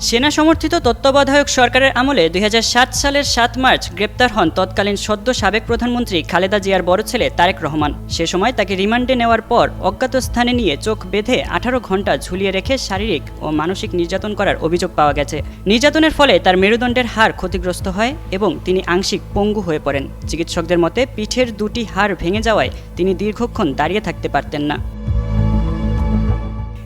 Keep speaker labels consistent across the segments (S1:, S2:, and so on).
S1: সেনা সমর্থিত তত্ত্বাবধায়ক সরকারের আমলে দুই হাজার সাত সালের সাত মার্চ গ্রেপ্তার হন তৎকালীন সদ্য সাবেক প্রধানমন্ত্রী খালেদা জিয়ার বড় ছেলে তারেক রহমান। সে সময় তাকে রিমান্ডে নেওয়ার পর অজ্ঞাত স্থানে নিয়ে চোখ বেঁধে আঠারো ঘণ্টা ঝুলিয়ে রেখে শারীরিক ও মানসিক নির্যাতন করার অভিযোগ পাওয়া গেছে। নির্যাতনের ফলে তার মেরুদণ্ডের হাড় ক্ষতিগ্রস্ত হয় এবং তিনি আংশিক পঙ্গু হয়ে পড়েন। চিকিৎসকদের মতে, পিঠের দুটি হাড় ভেঙে যাওয়ায় তিনি দীর্ঘক্ষণ দাঁড়িয়ে থাকতে পারতেন না।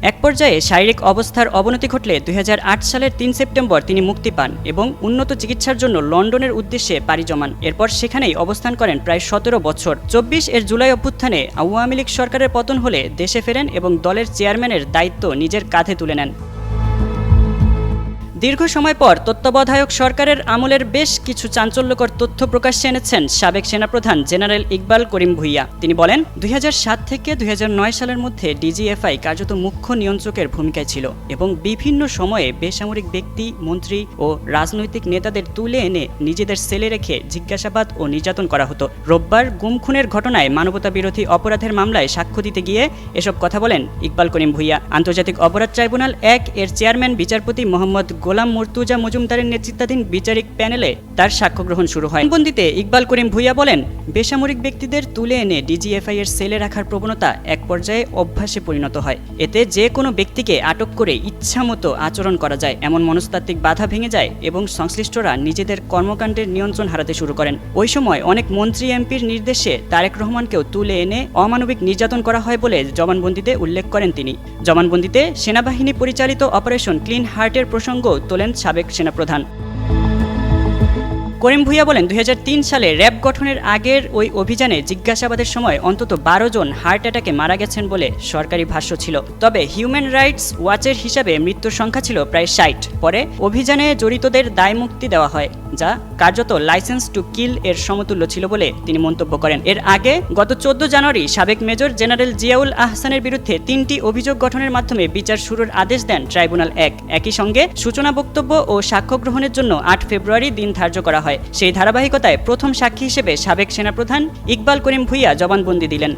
S1: এক পর্যায়ে শারীরিক অবস্থার অবনতি ঘটলে দুই হাজার আট সালের তিন সেপ্টেম্বর তিনি মুক্তি পান এবং উন্নত চিকিৎসার জন্য লন্ডনের উদ্দেশ্যে পাড়ি জমান। এরপর সেখানেই অবস্থান করেন প্রায় সতেরো বছর। চব্বিশ এর জুলাই অভ্যুত্থানে আওয়ামী লীগ সরকারের পতন হলে দেশে ফেরেন এবং দলের চেয়ারম্যানের দায়িত্ব নিজের কাঁধে তুলে নেন। দীর্ঘ সময় পর তত্ত্বাবধায়ক সরকারের আমলের বেশ কিছু চাঞ্চল্যকর তথ্য প্রকাশ্যে এনেছেন সাবেক সেনাপ্রধান জেনারেল ইকবাল করিম ভুইয়া। তিনি বলেন, দুই হাজার সাত থেকে দুই হাজার নয় সালের মধ্যে ডিজিএফআই কার্যত মুখ্য নিয়ন্ত্রকের ভূমিকায় ছিল এবং বিভিন্ন সময়ে বেসামরিক ব্যক্তি, মন্ত্রী ও রাজনৈতিক নেতাদের তুলে এনে নিজেদের সেলে রেখে জিজ্ঞাসাবাদ ও নির্যাতন করা হতো। রোববার গুম খুনের ঘটনায় মানবতা বিরোধী অপরাধের মামলায় সাক্ষ্য দিতে গিয়ে এসব কথা বলেন ইকবাল করিম ভুইয়া। আন্তর্জাতিক অপরাধ ট্রাইব্যুনাল এক এর চেয়ারম্যান, বিচারপতি মোহাম্মদ গোলাম মুর্তুজা মজুমদারের নেতৃত্বাধীন বিচারিক প্যানেলে তার সাক্ষ্য গ্রহণ শুরু হয়। বন্দিতে ইকবাল করিম ভুইয়া বলেন, বেসামরিক ব্যক্তিদের তুলে এনে ডিজিএফআই এর সেলে রাখার প্রবণতা এক পর্যায়ে অভ্যাসে পরিণত হয়। এতে যে কোনো ব্যক্তিকে আটক করে ইচ্ছামতো আচরণ করা যায়। এমন মনস্তাত্ত্বিক বাধা ভেঙে যায় এবং সংশ্লিষ্টরা নিজেদের কর্মকাণ্ডের নিয়ন্ত্রণ হারাতে শুরু করেন। ওই সময় অনেক মন্ত্রী এমপির নির্দেশে তারেক রহমানকেও তুলে এনে অমানবিক নির্যাতন করা হয় বলে জবানবন্দিতে উল্লেখ করেন তিনি। জবানবন্দিতে সেনাবাহিনী পরিচালিত অপারেশন ক্লিন হার্টের প্রসঙ্গ তোলেন সাবেক সেনাপ্রধান। করিম ভুইয়া বলেন, দুই হাজার তিন সালে র্যাব গঠনের আগের ওই অভিযানে জিজ্ঞাসাবাদের সময় অন্তত বারো জন হার্ট অ্যাটাকে মারা গেছেন বলে সরকারি ভাষ্য ছিল। তবে হিউম্যান রাইটস ওয়াচের হিসাবে মৃত্যুর সংখ্যা ছিল প্রায় ষাট। পরে অভিযানে জড়িতদের দায় মুক্তি দেওয়া হয়, যা কার্যত লাইসেন্স টু কিল এর সমতুল্য ছিল বলে তিনি মন্তব্য করেন। এর আগে গত চোদ্দ জানুয়ারি সাবেক মেজর জেনারেল জিয়াউল আহসানের বিরুদ্ধে তিনটি অভিযোগ গঠনের মাধ্যমে বিচার শুরুর আদেশ দেন ট্রাইব্যুনাল এক। একই সঙ্গে সূচনা বক্তব্য ও সাক্ষ্য গ্রহণের জন্য আট ফেব্রুয়ারি দিন ধার্য করা হয়। সেই ধারাবাহিকতায় প্রথম সাক্ষী হিসেবে সাবেক সেনাপ্রধান ইকবাল করিম ভুইয়া জবানবন্দি দিলেন।